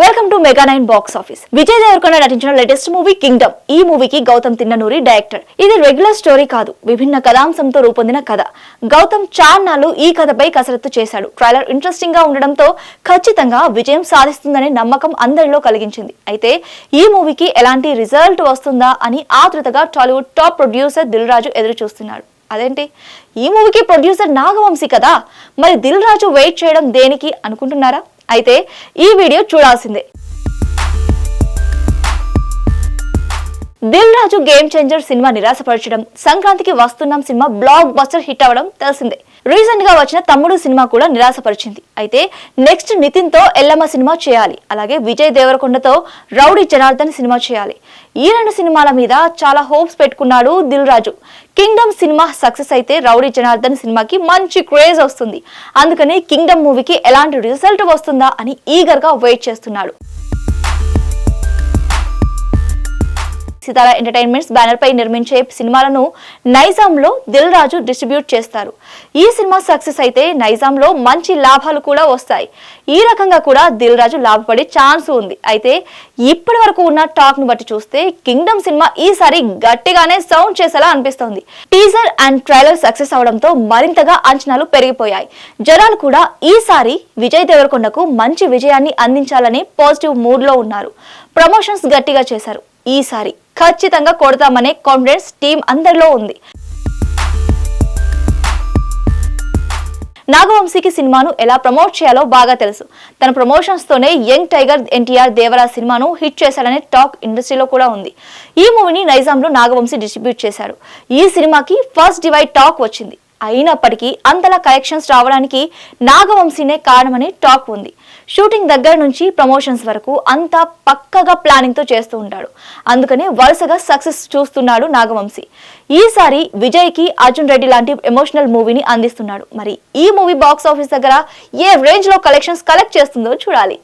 Welcome to mega nine box office Vijay Deverakonda నటించిన latest movie kingdom ఈ మూవీకి Gautam Tinnanuri director ఇది రెగ్యులర్ స్టోరీ కాదు. విభిన్న కథాంశంతో రూపొందిన కథ. గౌతమ్ చాన్నాళ్ళు ఈ కథపై కసరత్తు చేశాడు. ట్రైలర్ ఇంట్రెస్టింగ్గా ఉండడంతో ఖచ్చితంగా విజయం సాధిస్తుందనే నమ్మకం అందరిలో కలిగించింది. అయితే ఈ మూవీకి ఎలాంటి రిజల్ట్ వస్తుందా అని ఆతృతగా Tollywood top producer Dil Raju ఎదురు చూస్తున్నాడు అదేంటి? ఈ మూవీకి ప్రొడ్యూసర్ నాగవంశీ కదా? మరి దిల్ రాజు వెయిట్ చేయడం దేనికి అనుకుంటున్నారా? అయితే ఈ వీడియో చూడాల్సిందే. Dil Raju game changer cinema నిరాశపరచడం సంక్రాంతికి వస్తున్నాం సినిమా బ్లాక్ బస్టర్ హిట్ అవ్వడం తెలిసిందే. రీసెంట్గా వచ్చిన తమ్ముడు సినిమా కూడా నిరాశపరిచింది. అయితే నెక్స్ట్ నితిన్తో ఎల్లమ్మ సినిమా చేయాలి. అలాగే విజయ్ దేవరకొండతో రౌడీ జనార్దన్ సినిమా చేయాలి. ఈ రెండు సినిమాల మీద చాలా హోప్స్ పెట్టుకున్నాడు Dil Raju. Kingdom cinema success అయితే రౌడీ జనార్దన్ సినిమాకి మంచి క్రేజ్ వస్తుంది. అందుకని కింగ్డమ్ మూవీకి ఎలాంటి రిజల్ట్ వస్తుందా అని ఈగర్గా వెయిట్ చేస్తున్నాడు. సితారా ఎంటర్టైన్మెంట్స్ బ్యానర్ పై నిర్మించే సినిమాలను నైజాంలో దిల్ రాజు డిస్ట్రిబ్యూట్ చేస్తారు. ఈ సినిమా సక్సెస్ అయితే నైజాంలో మంచి లాభాలు కూడా వస్తాయి. ఈ రకంగా కూడా దిల్ రాజు లాభపడే ఛాన్స్ ఉంది. అయితే ఇప్పటి వరకు ఉన్న టాక్ను బట్టి చూస్తే కింగ్డమ్ సినిమా ఈసారి గట్టిగానే సౌండ్ చేసేలా అనిపిస్తోంది. టీజర్ అండ్ ట్రైలర్ సక్సెస్ అవడంతో మరింతగా అంచనాలు పెరిగిపోయాయి. జనాలు కూడా ఈసారి విజయ్ దేవరకొండకు మంచి విజయాన్ని అందించాలని పాజిటివ్ మూడ్లో ఉన్నారు. ప్రమోషన్స్ గట్టిగా చేశారు. ఈసారి ఖచ్చితంగా కొడతామనే కాన్ఫిడెన్స్ టీం అందరిలో ఉంది. నాగవంశీకి సినిమాను ఎలా ప్రమోట్ చేయాలో బాగా తెలుసు. తన ప్రమోషన్స్ తోనే యంగ్ టైగర్ ఎన్టీఆర్ దేవరా సినిమాను హిట్ చేశాడనే టాక్ ఇండస్ట్రీలో కూడా ఉంది. ఈ మూవీని నైజాంలో నాగవంశీ డిస్ట్రిబ్యూట్ చేశారు. ఈ సినిమాకి ఫస్ట్ డివైడ్ టాక్ వచ్చింది. అయినప్పటికీ అంతలా కలెక్షన్స్ రావడానికి నాగవంశీనే కారణమని టాక్ ఉంది. షూటింగ్ దగ్గర నుంచి ప్రమోషన్స్ వరకు అంతా పక్కగా ప్లానింగ్తో చేస్తూ ఉంటాడు. అందుకనే వరుసగా సక్సెస్ చూస్తున్నాడు నాగవంశీ. ఈసారి విజయ్కి అర్జున్ రెడ్డి లాంటి ఎమోషనల్ మూవీని అందిస్తున్నాడు. మరి ఈ మూవీ బాక్స్ ఆఫీస్ దగ్గర ఏ రేంజ్లో కలెక్షన్స్ కలెక్ట్ చేస్తుందో చూడాలి.